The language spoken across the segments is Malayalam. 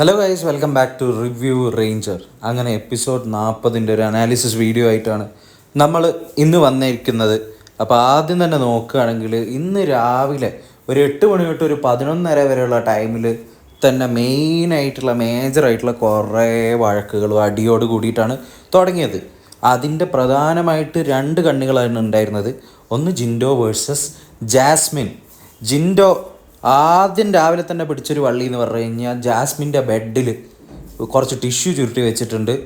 Hello guys welcome back to review ranger അങ്ങനെ എപ്പിസോഡ് നാൽപ്പതിന്റെ ഒരു അനാലിസിസ് വീഡിയോ ആയിട്ടാണ് നമ്മൾ ഇന്ന് വന്നിരിക്കുന്നത്. അപ്പോൾ ആദ്യം തന്നെ നോക്കുകയാണെങ്കിൽ ഇന്ന് രാവിലെ ഒരു എട്ട് മണി തൊട്ട് ഒരു പതിനൊന്നര വരെയുള്ള ടൈമിൽ തന്നെ മെയിനായിട്ടുള്ള മേജറായിട്ടുള്ള കുറേ വഴക്കുകളും അടിയോട് കൂടിയിട്ടാണ് തുടങ്ങിയത്. അതിന്റെ പ്രധാനമായിട്ട് രണ്ട് കണ്ണികളാണ് ഉണ്ടായിരുന്നത്. ഒന്ന് ജിൻഡോ വേഴ്സസ് ജാസ്മിൻ. ജിൻഡോ ആദ്യം രാവിലെ തന്നെ പിടിച്ചൊരു വള്ളി എന്ന് പറഞ്ഞു കഴിഞ്ഞാൽ ജാസ്മിന്റെ ബെഡിൽ കുറച്ച് ടിഷ്യൂ ചുരുട്ടി വെച്ചിട്ടുണ്ട്.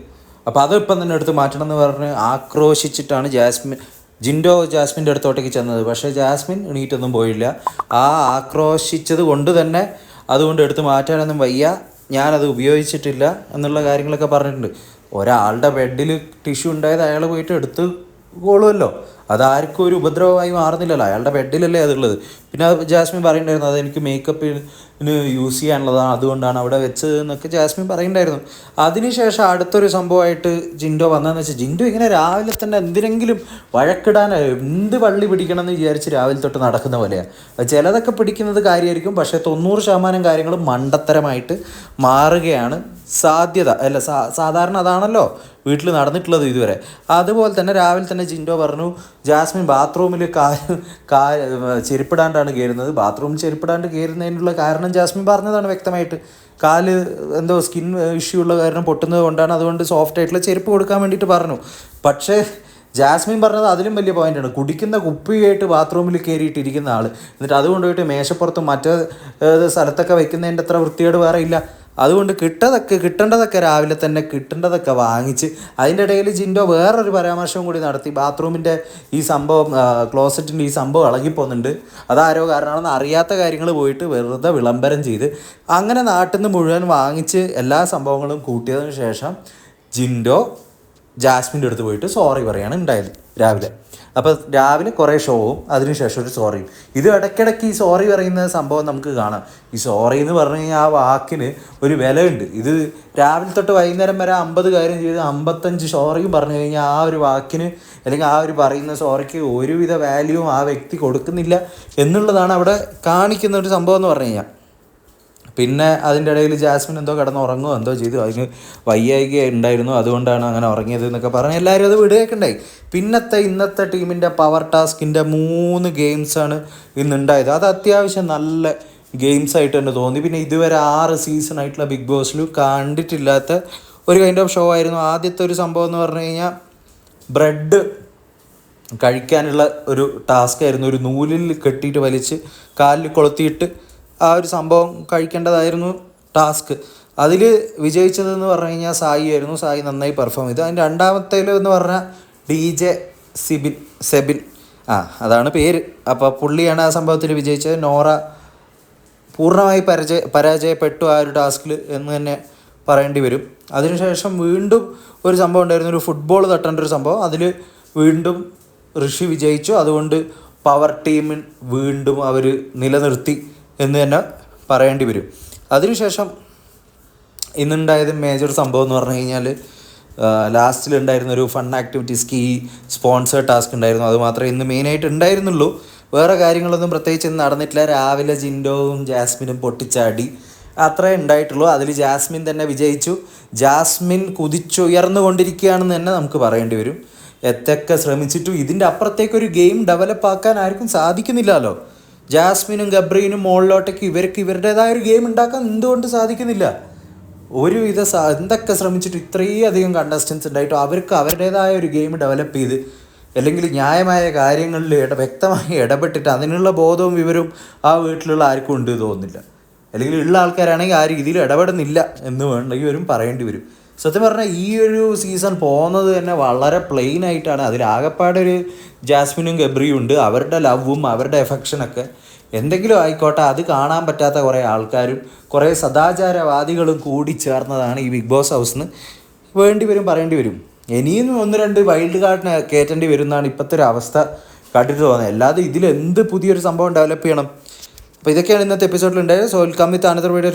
അപ്പോൾ അതിപ്പം തന്നെ എടുത്ത് മാറ്റണം എന്ന് പറഞ്ഞ് ആക്രോശിച്ചിട്ടാണ് ജാസ്മിൻ ജിൻഡോ ജാസ്മിന്റെ അടുത്തോട്ടേക്ക് ചെന്നത്. പക്ഷേ ജാസ്മിൻ എണീറ്റൊന്നും പോയില്ല. ആ ആക്രോശിച്ചത് കൊണ്ട് തന്നെ അതുകൊണ്ട് എടുത്ത് മാറ്റാനൊന്നും വയ്യ. ഞാനത് ഉപയോഗിച്ചിട്ടില്ല എന്നുള്ള കാര്യങ്ങളൊക്കെ പറഞ്ഞിട്ടുണ്ട്. ഒരാളുടെ ബെഡിൽ ടിഷ്യൂ ഉണ്ടായത് അയാൾ പോയിട്ട് എടുത്ത് കൊള്ളുമല്ലോ. അതാർക്കും ഒരു ഉപദ്രവമായി മാറുന്നില്ലല്ലോ. അയാളുടെ ബെഡിലല്ലേ അതുള്ളത്. പിന്നെ ജാസ്മിൻ പറയുന്നുണ്ടായിരുന്നു അത് എനിക്ക് മേക്കപ്പിന് യൂസ് ചെയ്യാനുള്ളതാണ് അതുകൊണ്ടാണ് അവിടെ വെച്ചത് എന്നൊക്കെ ജാസ്മിൻ പറയുന്നുണ്ടായിരുന്നു. അതിനുശേഷം അടുത്തൊരു സംഭവമായിട്ട് ജിൻഡോ വന്നതെന്ന് വെച്ചാൽ ജിൻഡോ ഇങ്ങനെ രാവിലെ തന്നെ എന്തിനെങ്കിലും വഴക്കിടാൻ എന്ത് വള്ളി പിടിക്കണം എന്ന് വിചാരിച്ച് രാവിലെ തൊട്ട് നടക്കുന്ന പോലെയാണ് ചിലതൊക്കെ പിടിക്കുന്നത് കാര്യമായിരിക്കും പക്ഷേ തൊണ്ണൂറ് ശതമാനം കാര്യങ്ങൾ മണ്ടത്തരമായിട്ട് മാറുകയാണ് സാധ്യത. അല്ല സാധാരണ അതാണല്ലോ വീട്ടിൽ നടന്നിട്ടുള്ളത് ഇതുവരെ. അതുപോലെ തന്നെ രാവിലെ തന്നെ ജിൻഡോ പറഞ്ഞു ജാസ്മിൻ ബാത്റൂമിൽ കാ കാ ചെരുപ്പിടാണ്ടാണ് കയറുന്നത്. ബാത്റൂമിൽ ചെരുപ്പിടാണ്ട് കയറുന്നതിനുള്ള കാരണം ജാസ്മിൻ പറഞ്ഞതാണ് വ്യക്തമായിട്ട്. കാൽ എന്തോ സ്കിൻ ഇഷ്യൂ ഉള്ള കാരണം പൊട്ടുന്നത് കൊണ്ടാണ് അതുകൊണ്ട് സോഫ്റ്റ് ആയിട്ടുള്ള ചെരുപ്പ് കൊടുക്കാൻ വേണ്ടിയിട്ട് പറഞ്ഞു. പക്ഷേ ജാസ്മിൻ പറഞ്ഞത് അതിലും വലിയ പോയിന്റാണ് കുടിക്കുന്ന കുപ്പിയായിട്ട് ബാത്റൂമിൽ കയറിയിട്ടിരിക്കുന്ന ആൾ എന്നിട്ട് അത് കൊണ്ടുപോയിട്ട് മേശപ്പുറത്തും മറ്റേ സ്ഥലത്തൊക്കെ വെക്കുന്നതിന്റെ അത്ര വൃത്തികേട് വേറെ ഇല്ല. അതുകൊണ്ട് കിട്ടതൊക്കെ കിട്ടേണ്ടതൊക്കെ രാവിലെ തന്നെ കിട്ടേണ്ടതൊക്കെ വാങ്ങിച്ച് അതിന്റെ ഇടയിൽ ജിൻഡോ വേറൊരു പരാമർശവും കൂടി നടത്തി. ബാത്റൂമിന്റെ ഈ സംഭവം ക്ലോസറ്റിന്റെ ഈ സംഭവം ഇളകിപ്പോകുന്നുണ്ട് അതാരോ കാരണമാണെന്ന് അറിയാത്ത കാര്യങ്ങൾ പോയിട്ട് വെറുതെ വിളംബരം ചെയ്ത് അങ്ങനെ നാട്ടിൽ നിന്ന് മുഴുവൻ വാങ്ങിച്ച് എല്ലാ സംഭവങ്ങളും കൂട്ടിയതിന് ശേഷം ജിൻഡോ ജാസ്മിന്റെ അടുത്ത് പോയിട്ട് സോറി പറയാണ് ഉണ്ടായത് രാവിലെ. അപ്പോൾ രാവിലെ കുറേ ഷോവും അതിനുശേഷം ഒരു സോറിയും ഇത് ഇടയ്ക്കിടയ്ക്ക് ഈ സോറി പറയുന്ന സംഭവം നമുക്ക് കാണാം. ഈ സോറി എന്ന് പറഞ്ഞു കഴിഞ്ഞാൽ ആ വാക്കിന് ഒരു വിലയുണ്ട്. ഇത് രാവിലെ തൊട്ട് വൈകുന്നേരം വരെ അമ്പത് കാര്യം ചെയ്ത് അമ്പത്തഞ്ച് സോറിയും പറഞ്ഞു കഴിഞ്ഞാൽ ആ ഒരു വാക്കിന് അല്ലെങ്കിൽ ആ ഒരു പറയുന്ന സോറിക്ക് ഒരുവിധ വാല്യൂവും ആ വ്യക്തി കൊടുക്കുന്നില്ല എന്നുള്ളതാണ് അവിടെ കാണിക്കുന്ന ഒരു സംഭവം എന്ന് പറഞ്ഞു കഴിഞ്ഞാൽ പിന്നെ അതിന്റെ ഇടയിൽ ജാസ്മിൻ എന്തോ കിടന്ന് ഉറങ്ങുമോ എന്തോ ചെയ്തു. അതിന് വയ്യായിക ഉണ്ടായിരുന്നു. അതുകൊണ്ടാണ് അങ്ങനെ ഉറങ്ങിയത് എന്നൊക്കെ പറഞ്ഞ് എല്ലാവരും അത് വിടുകയൊക്കെ ഉണ്ടായി പിന്നത്തെ ഇന്നത്തെ ടീമിന്റെ പവർ ടാസ്കിന്റെ മൂന്ന് ഗെയിംസാണ് ഇന്നുണ്ടായത്. അത് അത്യാവശ്യം നല്ല ഗെയിംസ് ആയിട്ട് തന്നെ തോന്നി. പിന്നെ ഇതുവരെ ആറ് സീസൺ ആയിട്ടുള്ള ബിഗ് ബോസിൽ കണ്ടിട്ടില്ലാത്ത ഒരു കൈൻഡ് ഓഫ് ഷോ ആയിരുന്നു. ആദ്യത്തെ ഒരു സംഭവം എന്ന് പറഞ്ഞു കഴിഞ്ഞാൽ ബ്രെഡ് കഴിക്കാനുള്ള ഒരു ടാസ്ക് ആയിരുന്നു ഒരു നൂലിൽ കെട്ടിയിട്ട് വലിച്ച് കാലിൽ കൊളുത്തിയിട്ട് ആ ഒരു സംഭവം കഴിക്കേണ്ടതായിരുന്നു ടാസ്ക്. അതിൽ വിജയിച്ചതെന്ന് പറഞ്ഞു കഴിഞ്ഞാൽ സായി ആയിരുന്നു. സായി നന്നായി പെർഫോം ചെയ്തു. അതിന്റെ രണ്ടാമത്തേൽ എന്ന് പറഞ്ഞാൽ ഡി ജെ സിബിൻ സെബിൻ. ആ അതാണ് പേര്. അപ്പോൾ പുള്ളിയാണ് ആ സംഭവത്തിൽ വിജയിച്ചത്. നോറ പൂർണമായി പരാജയ പരാജയപ്പെട്ടു ആ ഒരു ടാസ്കിൽ എന്ന് തന്നെ പറയേണ്ടി വരും. അതിനുശേഷം വീണ്ടും ഒരു സംഭവം ഉണ്ടായിരുന്നു. ഒരു ഫുട്ബോൾ തട്ടേണ്ട ഒരു സംഭവം. അതിൽ വീണ്ടും ഋഷി വിജയിച്ചു. അതുകൊണ്ട് പവർ ടീമിൽ വീണ്ടും അവർ നിലനിർത്തി. എന്ന് തന്നെ പറയേണ്ടി വരും. അതിനുശേഷം ഇന്നുണ്ടായത് മേജർ സംഭവം എന്ന് പറഞ്ഞു കഴിഞ്ഞാൽ ലാസ്റ്റിൽ ഉണ്ടായിരുന്ന ഒരു fun activity ski sponsor task ഉണ്ടായിരുന്നു. അത് മാത്രമേ ഇന്ന് മെയിനായിട്ട് ഉണ്ടായിരുന്നുള്ളൂ. വേറെ കാര്യങ്ങളൊന്നും പ്രത്യേകിച്ച് ഇന്ന് നടന്നിട്ടില്ല. രാവിലെ ജിൻഡോവും ജാസ്മിനും പൊട്ടിച്ചാടി. അത്രേ ഉണ്ടായിട്ടുള്ളൂ. അതിൽ ജാസ്മിൻ തന്നെ വിജയിച്ചു. ജാസ്മിൻ കുതിച്ചുയർന്നുകൊണ്ടിരിക്കുകയാണെന്ന് തന്നെ നമുക്ക് പറയേണ്ടി വരും. എത്തൊക്കെ ശ്രമിച്ചിട്ടും ഇതിന്റെ അപ്പുറത്തേക്കൊരു ഗെയിം ഡെവലപ്പ് ആക്കാൻ ആർക്കും സാധിക്കുന്നില്ലല്ലോ. ജാസ്മിനും ഗബ്രീനും മുകളിലോട്ടേക്ക് ഇവർക്ക് ഇവരുടേതായ ഒരു ഗെയിം ഉണ്ടാക്കാൻ എന്തുകൊണ്ട് സാധിക്കുന്നില്ല? ഒരുവിധ എന്തൊക്കെ ശ്രമിച്ചിട്ട് ഇത്രയും അധികം കണ്ടസ്റ്റൻസ് ഉണ്ടായിട്ടും അവർക്ക് അവരുടേതായ ഒരു ഗെയിം ഡെവലപ്പ് ചെയ്ത് അല്ലെങ്കിൽ ന്യായമായ കാര്യങ്ങളിൽ ഇട വ്യക്തമായി ഇടപെട്ടിട്ട് അതിനുള്ള ബോധവും വിവരവും ആ വീട്ടിലുള്ള ആർക്കും ഉണ്ട് തോന്നുന്നില്ല. അല്ലെങ്കിൽ ഉള്ള ആൾക്കാരാണെങ്കിൽ ആ രീതിയിൽ ഇടപെടുന്നില്ല എന്ന് വേണമെങ്കിൽ വരും പറയേണ്ടി വരും. സത്യം പറഞ്ഞാൽ ഈ ഒരു സീസൺ പോകുന്നത് തന്നെ വളരെ പ്ലെയിൻ ആയിട്ടാണ്. അതിലാകപ്പാടെ ഒരു ജാസ്മിനും ഗബ്രിയും ഉണ്ട്. അവരുടെ ലവും അവരുടെ എഫക്ഷനൊക്കെ എന്തെങ്കിലും ആയിക്കോട്ടെ അത് കാണാൻ പറ്റാത്ത കുറേ ആൾക്കാരും കുറേ സദാചാരവാദികളും കൂടി ചേർന്നതാണ് ഈ ബിഗ് ബോസ് ഹൗസിന് വേണ്ടി വരും പറയേണ്ടി വരും. ഇനിയും ഒന്ന് രണ്ട് വൈൽഡ് കാർഡിനെ കയറ്റേണ്ടി വരും എന്നാണ് ഇപ്പോഴത്തെ ഒരു അവസ്ഥ കണ്ടിട്ട് തോന്നുന്നത്. അല്ലാതെ ഇതിൽ എന്ത് പുതിയൊരു സംഭവം ഡെവലപ്പ് ചെയ്യണം? അപ്പോൾ ഇതൊക്കെയാണ് ഇന്നത്തെ എപ്പിസോഡിൽ ഉണ്ടായത് so welcome with another video